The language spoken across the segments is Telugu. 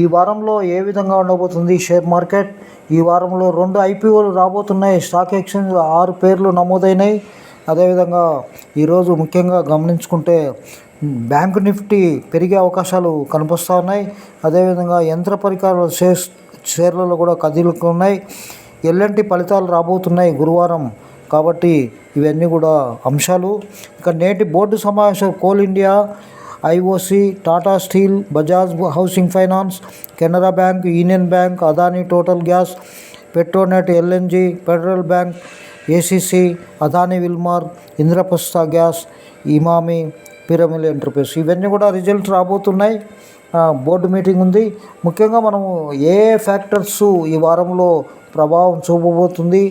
ఈ వారంలో ఏ విధంగా ఉండబోతుంది షేర్ మార్కెట్? ఈ వారంలో రెండు ఐపీఓలు రాబోతున్నాయి. స్టాక్ ఎక్స్చేంజ్ ఆరు పేర్లు నమోదైనాయి. అదేవిధంగా ఈరోజు ముఖ్యంగా గమనించుకుంటే బ్యాంక్ నిఫ్టీ పెరిగే అవకాశాలు కనిపిస్తూ ఉన్నాయి అదేవిధంగా యంత్ర పరికరాల షేర్స్ షేర్లలో కూడా కదిలుతున్నాయి ఎల్లంటి ఫలితాలు రాబోతున్నాయి గురువారం. కాబట్టి ఇవన్నీ కూడా అంశాలు. ఇక నేటి బోర్డు సమావేశం Coal India IOC Tata Steel Bajaj Housing Finance Canara Bank Union Bank Adani Total Gas Petronet LNG Federal Bank ACC Adani Wilmar Indraprastha Gas Emami Piramal Enterprise. ఇవన్నీ కూడా రిజల్ట్ రాబోతున్నాయి. బోర్డు మీటింగ్ ఉంది. ముఖ్యంగా మనము ఏ ఫ్యాక్టర్స్ ఈ వారంలో ప్రభావం చూపబోతుంది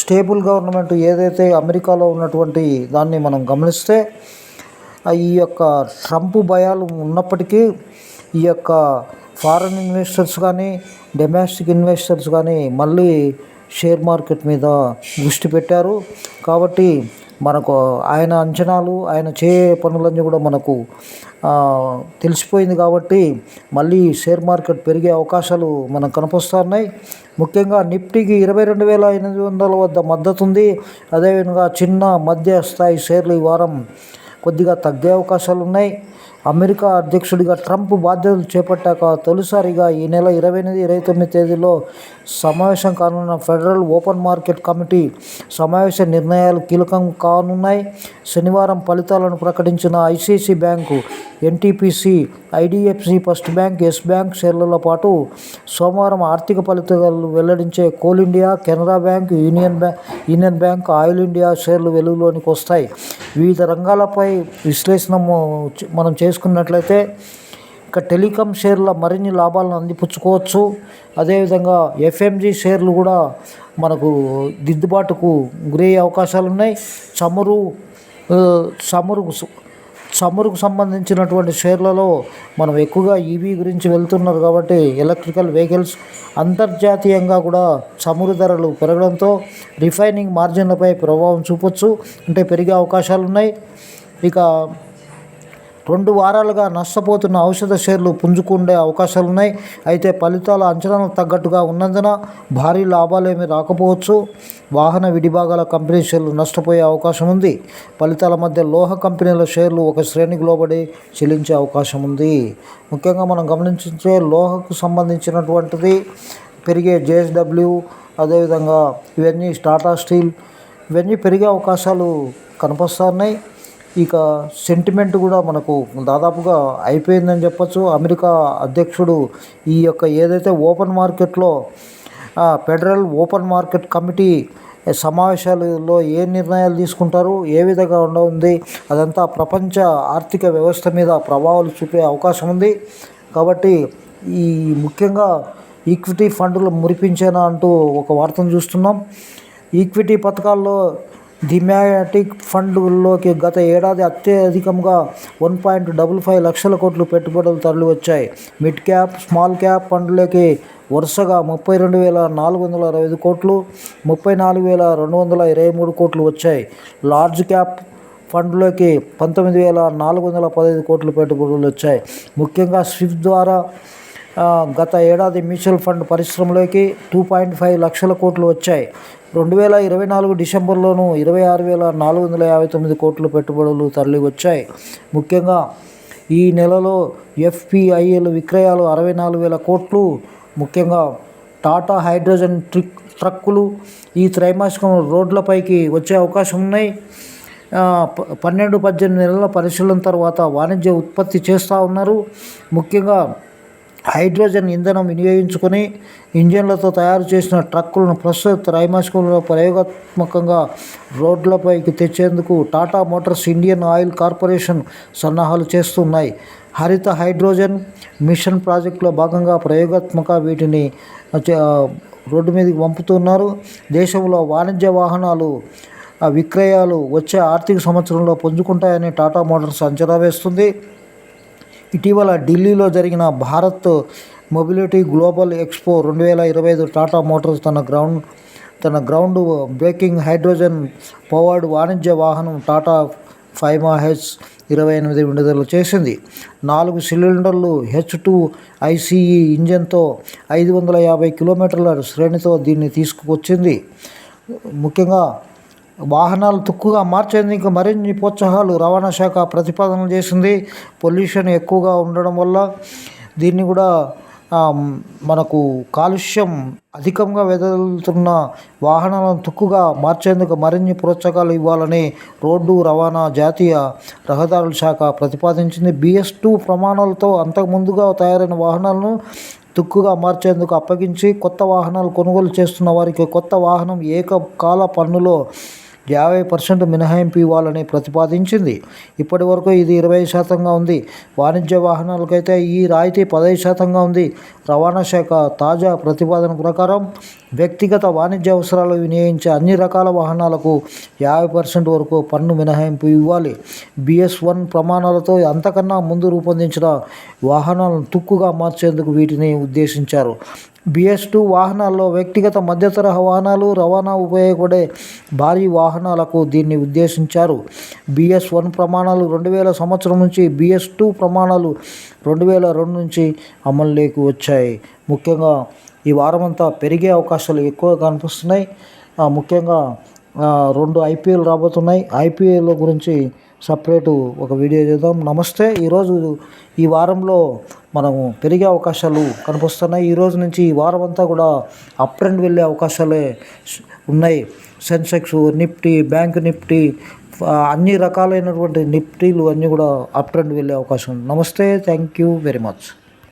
స్టేబుల్ గవర్నమెంట్ ఏదైతే అమెరికాలో ఉన్నటువంటి దాన్ని మనం గమనిస్తే ఈ యొక్క ట్రంప్ భయాలు ఉన్నప్పటికీ ఈ యొక్క ఫారెన్ ఇన్వెస్టర్స్ కానీ డొమెస్టిక్ ఇన్వెస్టర్స్ కానీ మళ్ళీ షేర్ మార్కెట్ మీద దృష్టి పెట్టారు. కాబట్టి మనకు ఆయన అంచనాలు ఆయన చే పనులన్నీ కూడా మనకు తెలిసిపోయింది కాబట్టి మళ్ళీ షేర్ మార్కెట్ పెరిగే అవకాశాలు మనకు కనిపిస్తున్నాయి ముఖ్యంగా నిఫ్టీకి ఇరవై రెండు వేల ఎనిమిది వందల వద్ద మద్దతు ఉంది. అదేవిధంగా చిన్న మధ్య స్థాయి షేర్లు ఈ వారం కొద్దిగా తగ్గే అవకాశాలు ఉన్నాయి అమెరికా అధ్యక్షుడిగా ట్రంప్ బాధ్యతలు చేపట్టాక తొలిసారిగా ఈ నెల ఇరవై ఎనిమిది ఇరవై తొమ్మిది తేదీలో సమావేశం కానున్న ఫెడరల్ ఓపెన్ మార్కెట్ కమిటీ సమావేశ నిర్ణయాలు కీలకం కానున్నాయి. శనివారం ఫలితాలను ప్రకటించిన ICIC bank NTPC IDFC First Bank Yes Bank షేర్లతో పాటు సోమవారం ఆర్థిక ఫలితాలు వెల్లడించే Coal India Canara Bank Union Bank Union Bank Oil India షేర్లు వెలుగులోనికి వస్తాయి. వివిధ రంగాలపై విశ్లేషణ మనం మనం చేసుకున్నట్లయితే ఇక టెలికాం షేర్ల మరిన్ని లాభాలను అందిపుచ్చుకోవచ్చు. అదేవిధంగా ఎఫ్ఎంజి షేర్లు కూడా మనకు దిద్దుబాటుకు గురయ్యే అవకాశాలు ఉన్నాయి చమురు ఆ, చమురు చమురుకు సంబంధించినటువంటి షేర్లలో మనం ఎక్కువగా ఈవీ గురించి వెళ్తున్నారు కాబట్టి ఎలక్ట్రికల్ వెహికల్స్ అంతర్జాతీయంగా కూడా చమురు ధరలు పెరగడంతో రిఫైనింగ్ మార్జిన్లపై ప్రభావం చూపొచ్చు. అంటే పెరిగే అవకాశాలు ఉన్నాయి ఇక రెండు వారాలుగా నష్టపోతున్న ఔషధ షేర్లు పుంజుకుండే అవకాశాలు ఉన్నాయి అయితే ఫలితాల అంచనాలకు తగ్గట్టుగా ఉన్నందున భారీ లాభాలేమీ రాకపోవచ్చు. వాహన విడిభాగాల కంపెనీ షేర్లు నష్టపోయే అవకాశం ఉంది. ఫలితాల మధ్య లోహ కంపెనీల షేర్లు ఒక శ్రేణికి లోబడి చెల్లించే అవకాశం ఉంది. ముఖ్యంగా మనం గమనించే లోహకు సంబంధించినటువంటిది పెరిగే జేఎస్డబ్ల్యూ అదేవిధంగా ఇవన్నీ టాటా స్టీల్ ఇవన్నీ పెరిగే అవకాశాలు కనిపిస్తున్నాయి. ఇక సెంటిమెంట్ కూడా మనకు దాదాపుగా అయిపోయిందని చెప్పచ్చు. అమెరికా అధ్యక్షుడు ఈ యొక్క ఏదైతే ఓపెన్ మార్కెట్లో ఫెడరల్ ఓపెన్ మార్కెట్ కమిటీ సమావేశాలలో ఏ నిర్ణయాలు తీసుకుంటారు ఏ విధంగా ఉండవుంది అదంతా ప్రపంచ ఆర్థిక వ్యవస్థ మీద ప్రభావాలు చూపే అవకాశం ఉంది. కాబట్టి ఈ ముఖ్యంగా ఈక్విటీ ఫండ్లు మురిపించేనా అంటూ ఒక వార్తను చూస్తున్నాం. ఈక్విటీ పథకాల్లో థిమాటిక్ ఫండ్లోకి గత ఏడాది అత్యధికంగా వన్ పాయింట్ డబుల్ ఫైవ్ లక్షల కోట్లు పెట్టుబడులు తరలివచ్చాయి. మిడ్ క్యాప్ స్మాల్ క్యాప్ ఫండ్లకి వరుసగా ముప్పై రెండు వేల నాలుగు వందల అరవై ఐదు కోట్లు ముప్పై నాలుగు వేల రెండు వందల ఇరవై మూడు కోట్లు వచ్చాయి. లార్జ్ క్యాప్ ఫండ్లోకి పంతొమ్మిది వేల నాలుగు వందల పదహైదు కోట్లు పెట్టుబడులు వచ్చాయి. ముఖ్యంగా స్విఫ్ట్ ద్వారా గత ఏడాది మ్యూచువల్ ఫండ్ పరిశ్రమలోకి టూ పాయింట్ ఫైవ్ లక్షల కోట్లు వచ్చాయి. రెండు వేల ఇరవై నాలుగు డిసెంబర్లోనూ ఇరవై ఆరు వేల నాలుగు వందల యాభై తొమ్మిది కోట్లు పెట్టుబడులు తరలి వచ్చాయి ముఖ్యంగా ఈ నెలలో ఎఫ్పిఐఎల్ విక్రయాలు అరవై నాలుగు వేల కోట్లు ముఖ్యంగా టాటా హైడ్రోజన్ ట్రిక్ ట్రక్కులు ఈ త్రైమాసికం రోడ్లపైకి వచ్చే అవకాశం ఉన్నాయి. ప- పన్నెండు పద్దెనిమిది నెలల పరిశీలన తర్వాత వాణిజ్య ఉత్పత్తి చేస్తూ ఉన్నారు. ముఖ్యంగా హైడ్రోజన్ ఇంధనం వినియోగించుకొని ఇంజన్లతో తయారు చేసిన ట్రక్కులను ప్రస్తుత త్రైమాసికంలో ప్రయోగాత్మకంగా రోడ్లపైకి తెచ్చేందుకు Tata Motors Indian Oil Corporation సన్నాహాలు చేస్తున్నాయి. హరిత హైడ్రోజన్ మిషన్ ప్రాజెక్టులో భాగంగా ప్రయోగాత్మక వీటిని రోడ్డు మీదకి పంపుతున్నారు. దేశంలో వాణిజ్య వాహనాలు విక్రయాలు వచ్చే ఆర్థిక సంవత్సరంలో పుంజుకుంటాయని టాటా మోటార్స్ అంచనా వేస్తుంది. ఇటీవల ఢిల్లీలో జరిగిన భారత్ మొబిలిటీ గ్లోబల్ ఎక్స్పో రెండు వేల ఇరవై ఐదు టాటా మోటార్స్ తన గ్రౌండ్ తన గ్రౌండ్ బ్రేకింగ్ హైడ్రోజన్ పవర్డ్ వాణిజ్య వాహనం టాటా ఫైమా హెచ్ ఇరవై ఎనిమిది విడుదల చేసింది. నాలుగు సిలిండర్లు హెచ్ టూ ఐసీఈ ఇంజన్తో ఐదు వందల యాభై కిలోమీటర్ల శ్రేణితో దీన్ని తీసుకువచ్చింది. ముఖ్యంగా వాహనాలు తుక్కుగా మార్చేందుకు మరిన్ని ప్రోత్సాహాలు రవాణా శాఖ ప్రతిపాదన చేసింది. పొల్యూషన్ ఎక్కువగా ఉండడం వల్ల దీన్ని కూడా మనకు కాలుష్యం అధికంగా వెదలుతున్న వాహనాలను తుక్కుగా మార్చేందుకు మరిన్ని ప్రోత్సాహాలు ఇవ్వాలని రోడ్డు రవాణా జాతీయ రహదారుల శాఖ ప్రతిపాదించింది. బిఎస్ టూ ప్రమాణాలతో అంతకుముందుగా తయారైన వాహనాలను తుక్కుగా మార్చేందుకు అప్పగించి కొత్త వాహనాలు కొనుగోలు చేస్తున్న వారికి కొత్త వాహనం ఏకకాల పన్నులో యాభై పర్సెంట్ మినహాయింపు ఇవ్వాలని ప్రతిపాదించింది. ఇప్పటి వరకు ఇది ఇరవై శాతంగా ఉంది. వాణిజ్య వాహనాలకైతే ఈ రాయితీ పదహైదు శాతంగా ఉంది. రవాణా శాఖ తాజా ప్రతిపాదన ప్రకారం వ్యక్తిగత వాణిజ్య అవసరాలు వినియోగించే అన్ని రకాల వాహనాలకు యాభై పర్సెంట్ వరకు పన్ను మినహాయింపు ఇవ్వాలి. బిఎస్ వన్ ప్రమాణాలతో అంతకన్నా ముందు రూపొందించిన వాహనాలను తుక్కుగా మార్చేందుకు వీటిని ఉద్దేశించారు. బిఎస్ టూ వాహనాల్లో వ్యక్తిగత మధ్యతరహా వాహనాలు రవాణా ఉపయోగపడే భారీ వాహనాలకు దీన్ని ఉద్దేశించారు. బిఎస్ వన్ ప్రమాణాలు రెండు వేల సంవత్సరం నుంచి బిఎస్ టూ ప్రమాణాలు రెండు వేల రెండు నుంచి అమలులోకి వచ్చాయి. ముఖ్యంగా ఈ వారమంతా పెరిగే అవకాశాలు ఎక్కువ కనిపిస్తున్నాయి. ముఖ్యంగా రెండు ఐపీఎల్ రాబోతున్నాయి. ఐపీఎల్ గురించి సపరేటు ఒక వీడియో చేద్దాం. నమస్తే. ఈరోజు ఈ వారంలో మనము పెరిగే అవకాశాలు కనిపిస్తున్నాయి. ఈ రోజు నుంచి ఈ వారం అంతా కూడా అప్ ట్రెండ్ వెళ్ళే అవకాశాలే ఉన్నాయి. సెన్సెక్స్ నిఫ్టీ బ్యాంక్ నిఫ్టీ అన్ని రకాలైనటువంటి నిఫ్టీలు అన్నీ కూడా అప్ ట్రెండ్ వెళ్ళే అవకాశం నమస్తే. Thank you very much.